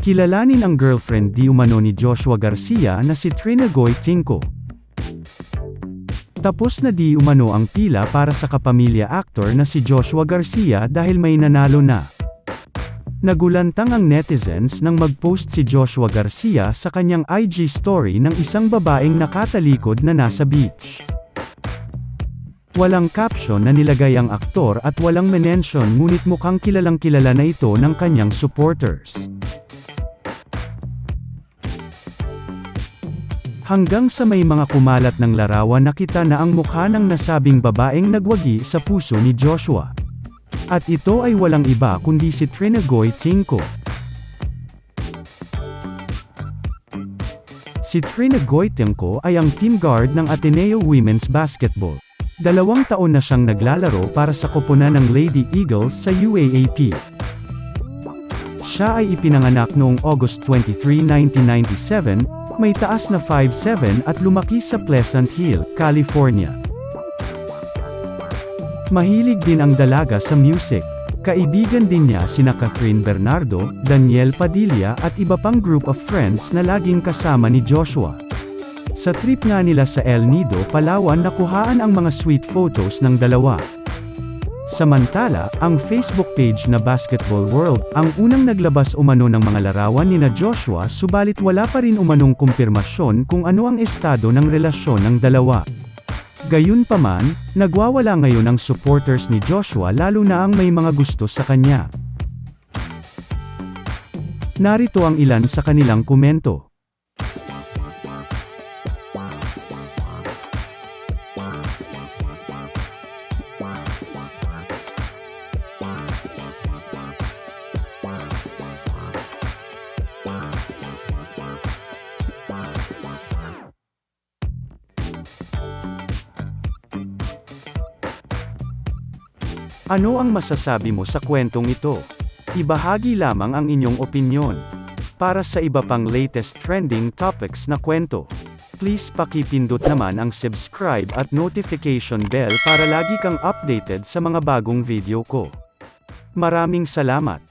Kilalanin ang girlfriend di umano ni Joshua Garcia na si Trina Goy Tinko. Tapos na di umano ang pila para sa kapamilya actor na si Joshua Garcia dahil may nanalo na. Nagulantang ang netizens nang mag-post si Joshua Garcia sa kanyang IG story ng isang babaeng nakatalikod na nasa beach. Walang caption na nilagay ang aktor at walang mention ngunit mukhang kilalang kilala na ito ng kanyang supporters. Hanggang sa may mga kumalat ng larawan nakita na ang mukha ng nasabing babaeng nagwagi sa puso ni Joshua. At ito ay walang iba kundi si Trinagoy Tinko. Si Trinagoy Tinko ay ang team guard ng Ateneo Women's Basketball. Dalawang taon na siyang naglalaro para sa koponan ng Lady Eagles sa UAAP. Siya ay ipinanganak noong August 23, 1997, may taas na 5'7 at lumaki sa Pleasant Hill, California. Mahilig din ang dalaga sa music. Kaibigan din niya sina Catherine Bernardo, Daniel Padilla at iba pang group of friends na laging kasama ni Joshua. Sa trip nga nila sa El Nido, Palawan nakuhaan ang mga sweet photos ng dalawa. Samantala, ang Facebook page na Basketball World, ang unang naglabas umano ng mga larawan ni na Joshua subalit wala pa rin umanong kumpirmasyon kung ano ang estado ng relasyon ng dalawa. Gayunpaman, nagwawala ngayon ang supporters ni Joshua lalo na ang may mga gusto sa kanya. Narito ang ilan sa kanilang komento. Ano ang masasabi mo sa kwentong ito? Ibahagi lamang ang inyong opinyon. Para sa iba pang latest trending topics na kwento, please pakipindot naman ang subscribe at notification bell para lagi kang updated sa mga bagong video ko. Maraming salamat!